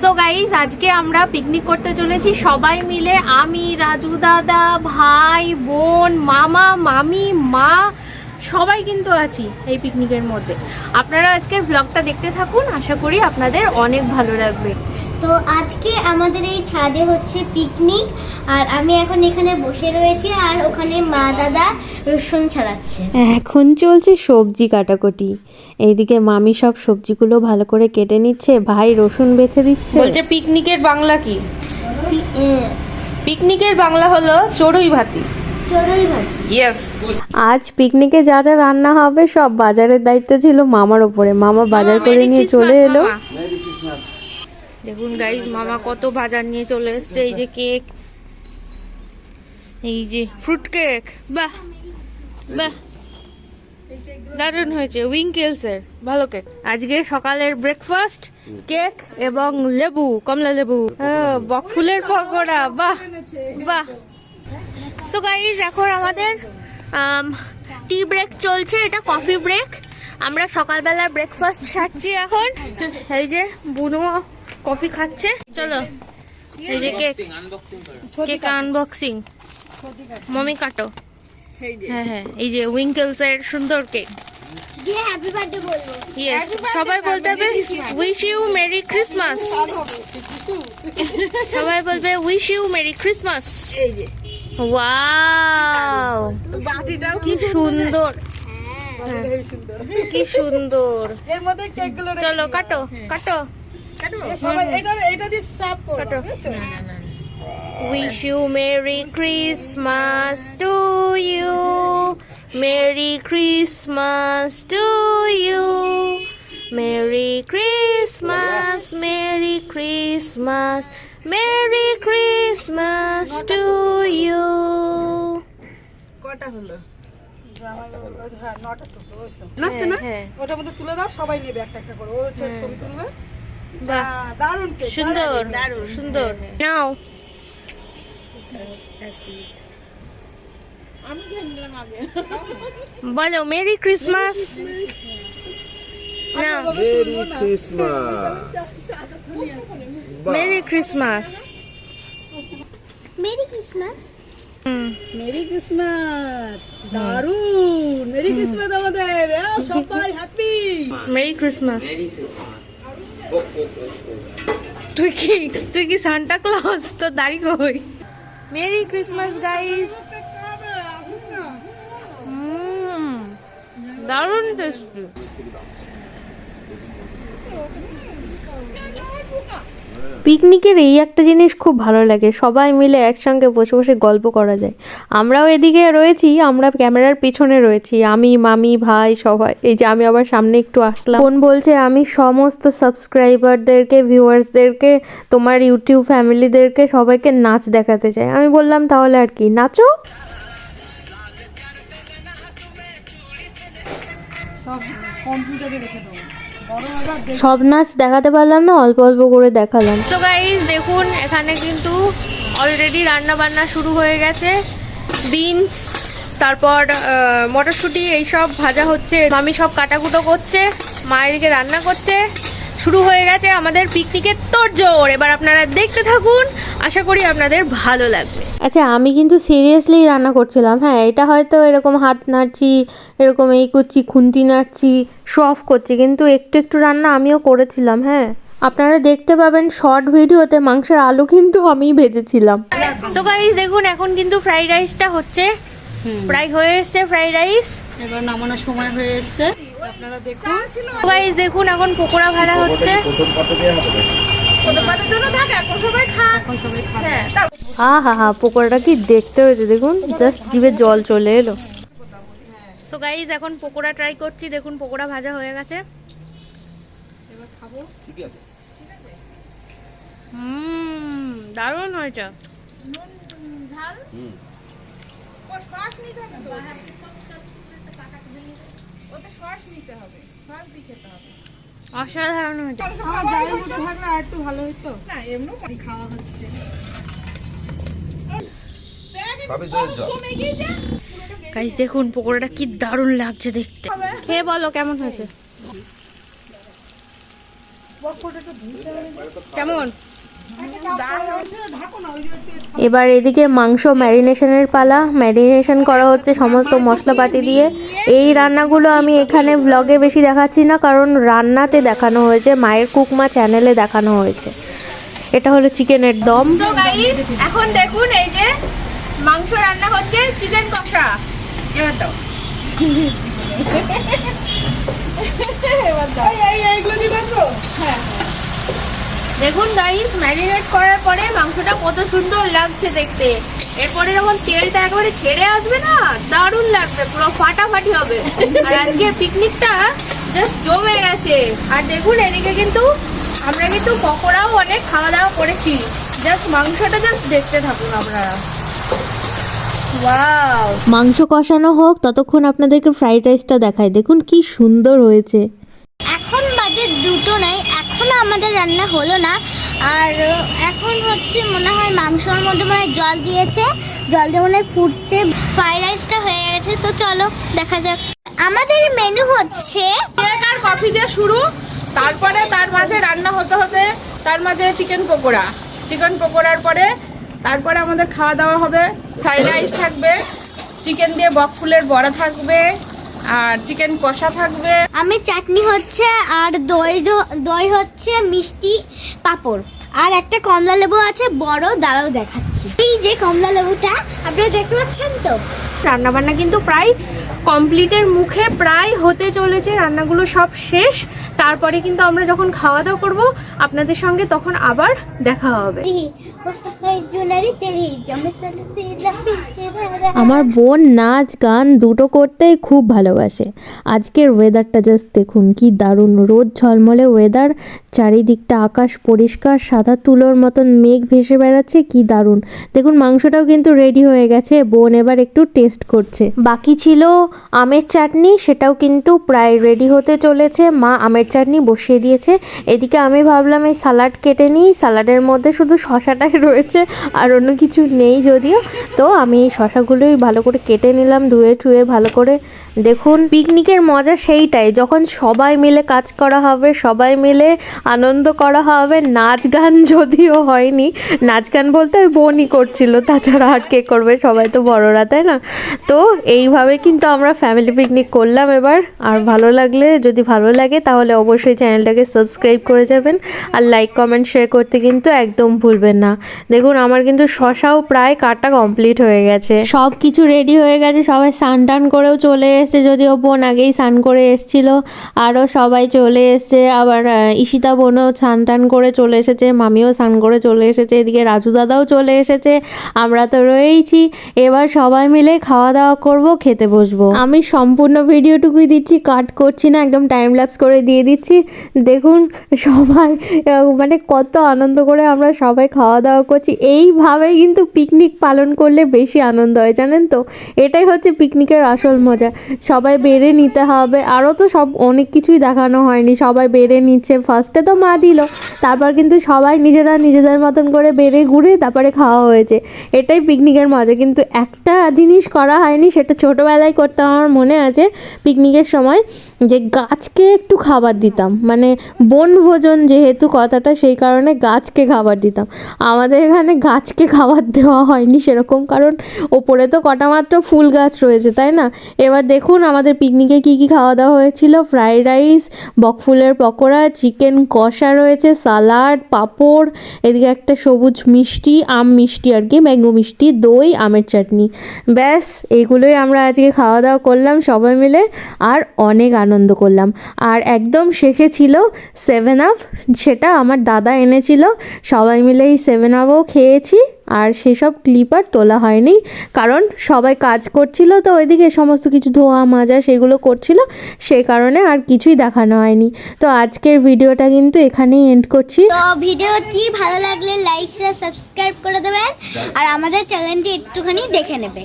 So guys আজকে আমরা picnic করতে চলেছি। সবাই মিলে আমি, রাজু দাদা, ভাই, বোন, মামা, মামি, মা, সবাই কিন্তু আছি এই পিকনিকের মধ্যে। আপনারা আজকের ব্লগটা দেখতে থাকুন। আশা করি আপনাদের অনেক ভালো লাগবে। তো আজকে আমাদের এই ছাদে হচ্ছে পিকনিক আর আমি এখন এখানে বসে রয়েছি আর ওখানে মা দাদা রসুন ছাড়াচ্ছে। এখন চলছে সবজি কাটাকুটি। এইদিকে মামি সব সবজিগুলো ভালো করে কেটে নিচ্ছে ভাই রসুন বেছে দিচ্ছে। বলছে পিকনিকের বাংলা কি? পিকনিকের বাংলা হলো চড়ুই ভাতি। ইয়েস আজ পিকনিকে যা যা রান্না হবে সব বাজারের দায়িত্ব ছিল মামার ওপরে মামা বাজার করে নিয়ে চলে এলো। দেখুন গাইজ মামা কত বাজার নিয়ে চলে এসছে এই যে কেক এই যে ফ্রুট কেক বাহ বাহ। দারুণ হয়েছে উইঙ্কেলসের ভালো কেক আজকে সকালের ব্রেকফাস্ট কেক এবং লেবু কমলা লেবু। হ্যাঁ, বকফুলের পকোড়া বাহ বাহ। সো গাইজ এখন আমাদের টি ব্রেক চলছে এটা কফি ব্রেক আমরা সকালবেলা ব্রেকফাস্ট সারছি এখন। এই যে বুনো কফি খাচ্ছে। চলো এই যে কেক। কেক আনবক্সিং মমি কাটো। হ্যাঁ হ্যাঁ এই যে উইঙ্কেলস এর সুন্দর কেক। দিয়ে হ্যাপি বার্থডে বলব। ইয়েস সবাই বলতে হবে উইশ ইউ মেরি ক্রিসমাস সবাই বলবে wish you merry Christmas wow কি সুন্দর। কি সুন্দর। চলো কাটো কাটো। এ সবাই এটা এটা দিয়ে সাফ করো কাটো। বুঝেছ? Wish you merry Christmas to you merry Christmas to you merry Christmas merry Christmas merry Christmas to you কটা হলো? হ্যাঁ নটা তো ওই তো। নাচছে না হ্যাঁ। ওটার মধ্যে তুলে দাও সবাই নেবে একটা একটা করে। ও ছবি তুলবে হ্যাঁ, দারুণ কেক সুন্দর সুন্দর। নাও। বলো মেরি ক্রিসমাস নাও। Merry merry Christmas merry Christmas merry Christmas দারুণ। মেরি ক্রিসমাস আমাদের। সবাই হ্যাপি মেরি ক্রিসমাস তুই কি তুই কি সান্টা ক্লজ তো দাড়ি কই? মেরি ক্রিসমাস গাইস দারুণ টেস্টি পিকনিকের এই একটা জিনিস খুব ভালো লাগে। সবাই মিলে একসঙ্গে বসে বসে গল্প করা যায়। আমরাও এদিকে রয়েছি, আমরা ক্যামেরার পিছনে রয়েছি, আমি, মামি, ভাই, সবাই। এই যে আমি আবার সামনে একটু আসলাম। বোন বলছে, আমি সমস্ত সাবস্ক্রাইবারদেরকে ভিউয়ার্সদেরকে তোমার ইউটিউব ফ্যামিলিদেরকে সবাইকে নাচ দেখাতে চাই। আমি বললাম, তাহলে আর কি, নাচো? কম্পিউটারে রেখে দেবো সব নাচ দেখাতে পারলাম না, অল্প অল্প করে দেখালাম। তো গাইস দেখুন, এখানে কিন্তু অলরেডি রান্না বান্না শুরু হয়ে গেছে। বিনস তারপর মটরশুঁটি, এইসব ভাজা হচ্ছে। মামি সব কাটাকুটো করছে, মা এদিকে রান্না করছে। শুরু হয়ে গেছে আমাদের পিকনিকের তোড়জোড়। এবার আপনারা দেখতে থাকুন আশা করি আপনাদের ভালো লাগবে। আচ্ছা আমি কিন্তু সিরিয়াসলি রান্না করছিলাম। হ্যাঁ এটা হয়তো এরকম হাত নাড়ছি এরকম এই করছি খুন্তি নাড়ছি অফ করছি কিন্তু একটু একটু রান্না আমিও করেছিলাম হ্যাঁ। আপনারা দেখতে পাবেন শর্ট ভিডিওতে মাংসের আলু কিন্তু আমি ভেজেছিলাম। তো গাইস দেখুন এখন কিন্তু ফ্রাইড রাইসটা হচ্ছে। প্রায় হয়ে এসছে ফ্রাইড রাইস এবার নামানোর সময় হয়ে এসছে। আপনারা দেখুন। গাইস দেখুন এখন পকোড়া ভাড়া হচ্ছে। খাবে হা হা হা পকোড়াটা কি দেখতে হয়েছে দেখুন। জাস্ট জিভে জল চলে এলো। সো গাইজ এখন পকোড়া ট্রাই করছি। দেখুন পকোড়া ভাজা হয়ে গেছে। হুম দারুণ হয়েছে। অসাধারণ হয়েছে। আমার গায়ের মধ্যে থাকলে আর একটু ভালো হতো না এমনি খাওয়া হচ্ছে। সবই গাইজ দেখুন পকোড়াটা কি দারুণ লাগছে দেখতে। খেয়ে বলো কেমন হয়েছে? কেমন? এবার এদিকে মাংস ম্যারিনেশনের পালা। ম্যারিনেশন করা হচ্ছে সমস্ত মশলাপাতি দিয়ে। এই রান্নাগুলো আমি এখানে ব্লগে বেশি দেখাচ্ছি না কারণ রান্নাতে দেখানো হয়েছে মায়ের কুকমা চ্যানেলে দেখানো হয়েছে। এটা হলো চিকেনের দম। এখন দেখুন এই যে মাংস রান্না হচ্ছে চিকেন কষা। এবার দাও। এই এই এইগুলো দিবে তো দেখুন গাইস ম্যারিনেট করার পরে মাংসটা কত সুন্দর লাগছে দেখতে। এরপরে যখন তেলটা একবারে ছেড়ে আসবে না দারুণ লাগবে পুরো ফাটাফাটি হবে। আর আজকের পিকনিকটা জাস্ট জমে গেছে। আর দেখুন এদিকে কিন্তু আমরা কিন্তু পকোড়াও অনেক খাওয়া দাওয়া করেছি। জাস্ট মাংসটা জাস্ট দেখতে থাকুন আপনারা। ওয়াও মাংস কষানো হোক ততক্ষণ আপনাদেরকে ফ্রাইড রাইসটা দেখায় দেখুন কি সুন্দর হয়েছে। এখন বাজে দুটো নাই আমাদের রান্না হলো না। আর এখন হচ্ছে মনে হয় মাংসর মধ্যে মনে জল দিয়েছে। জল দিয়ে মনে হয় ফুটছে। ফ্রাইড রাইসটা হয়ে গেছে, তো চলো দেখা যাক। আমাদের মেনু হচ্ছে আর কফি দিয়ে শুরু? তারপরে তার মাঝে রান্না হতে হতে তার মাঝে চিকেন পকোড়া। চিকেন পকোড়ার পরে তারপরে আমাদের খাওয়া দাওয়া হবে। ফ্রাইড রাইস থাকবে। চিকেন দিয়ে বক ফুলের বড়া থাকবে। আর চিকেন কষা থাকবে। আমি চাটনি হচ্ছে আর দই দ- দই হচ্ছে মিষ্টি পাঁপড়। আর একটা কমলা লেবু আছে বড় দাঁড়াও দেখাচ্ছি। এই যে কমলা লেবুটা আপনারা দেখতে পাচ্ছেন তো? রান্নাবান্না কিন্তু প্রায় কমপ্লিটের মুখে প্রায় হতে চলেছে রান্নাগুলো সব শেষ। তারপরে কিন্তু আমরা যখন খাওয়া দাওয়া করব আপনাদের সঙ্গে তখন আবার দেখা হবে। আমার বোন নাচ গান দুটো করতেই খুব ভালোবাসে। আজকের ওয়েদারটা জাস্ট দেখুন কি দারুণ। রোদ ঝলমলে ওয়েদার চারিদিকটা আকাশ পরিষ্কার সাদা তুলোর মতন মেঘ ভেসে বেড়াচ্ছে কি দারুণ। দেখুন মাংসটাও কিন্তু রেডি হয়ে গেছে বোন এবার একটু টেস্ট করছে। বাকি ছিল আমের চাটনি সেটাও কিন্তু প্রায় রেডি হতে চলেছে। মা আমের চাটনি বসিয়ে দিয়েছে। এদিকে আমি ভাবলাম এই সালাড কেটে নিই। সালাডের মধ্যে শুধু শশাটাই রয়েছে আর অন্য কিছু নেই যদিও। তো আমি এই শশাগুলোই ভালো করে কেটে নিলাম, ধুয়ে টুয়ে ভালো করে। দেখুন, পিকনিকের মজা সেইটাই। যখন সবাই মিলে কাজ করা হবে, সবাই মিলে আনন্দ করা হবে, নাচ গান যদিও হয়নি। নাচ গান বলতে ওই বোনই করছিল, তাছাড়া আর কে করবে? সবাই তো বড়রা, তাই না? তো এইভাবে কিন্তু আমরা ফ্যামিলি পিকনিক করলাম এবার। আর ভালো লাগলে, যদি ভালো লাগে তাহলে অবশ্যই চ্যানেলটাকে সাবস্ক্রাইব করে যাবেন আর লাইক কমেন্ট শেয়ার করতে কিন্তু একদম ভুলবেন না। দেখুন আমার কিন্তু শশাও প্রায় কাটা কমপ্লিট হয়ে গেছে। সব কিছু রেডি হয়ে গেছে সবাই স্নান টান করেও চলে এসেছে যদিও বোন আগেই স্নান করে এসেছিল আরও সবাই চলে এসেছে আবার ঈশিতা বোনও স্নান টান করে চলে এসেছে মামিও স্নান করে চলে এসেছে এদিকে রাজু দাদাও চলে এসেছে আমরা তো রয়েইছি এবার সবাই মিলে খাওয়া দাওয়া করব খেতে বসবো। আমি সম্পূর্ণ ভিডিওটুকুই দিচ্ছি কাট করছি না একদম টাইম ল্যাপস করে দিয়ে দিচ্ছি। দেখুন, সবাই মানে কত আনন্দ করে আমরা সবাই খাওয়া দাওয়া করছি। এইভাবে কিন্তু পিকনিক পালন করলে বেশি আনন্দ হয়, জানেন তো? এটাই হচ্ছে পিকনিকের আসল মজা। সবাই বেড়ে নিতে হবে। আরও তো সব অনেক কিছুই দেখানো হয়নি। সবাই বেড়ে নিচ্ছে। ফার্স্টে তো মা দিল। তারপর কিন্তু সবাই নিজেরা নিজেদের মতন করে বেড়ে ঘুরে তারপরে খাওয়া হয়েছে। এটাই পিকনিকের মজা। কিন্তু একটা জিনিস করা হয়নি, সেটা ছোটোবেলায় করতে আমার মনে আছে পিকনিকের সময়। যে গাছকে একটু খাবার দিতাম। মানে বনভোজন যেহেতু কথাটা, সেই কারণে গাছকে খাবার দিতাম। আমাদের এখানে গাছকে খাবার দেওয়া হয়নি সেরকম, কারণ ওপরে তো কটা মাত্র ফুল গাছ রয়েছে, তাই না? এবার দেখুন আমাদের পিকনিকে কি কি খাওয়া দাওয়া হয়েছিল। ফ্রাইড রাইস, বকফুলের পকোড়া, চিকেন কষা রয়েছে, সালাড, পাঁপড়, এদিকে একটা সবুজ মিষ্টি, আম মিষ্টি আর কি, ম্যাঙ্গো মিষ্টি, দই, আমের চাটনি। ব্যাস, এইগুলোই আমরা আজকে খাওয়া দাওয়া করলাম সবাই মিলে, আর অনেক আনন্দ করলাম। আর একদম শেষে ছিল সেভেন আপ সেটা আমার দাদা এনেছিল। সবাই মিলে এই সেভেন আপও খেয়েছি, আর সেসব ক্লিপ আর তোলা হয়নি। কারণ সবাই কাজ করছিল, তো ওইদিকে সমস্ত কিছু ধোয়া, মাজা সেগুলো করছিল সেই কারণে আর কিছুই দেখানো হয়নি। তো আজকের ভিডিওটা কিন্তু এখানেই এন্ড করছি। তো ভিডিওটি ভালো লাগলে লাইক শেয়ার সাবস্ক্রাইব করে দেবেন। আর আমাদের চ্যানেলটি একটুখানি দেখে নেবে।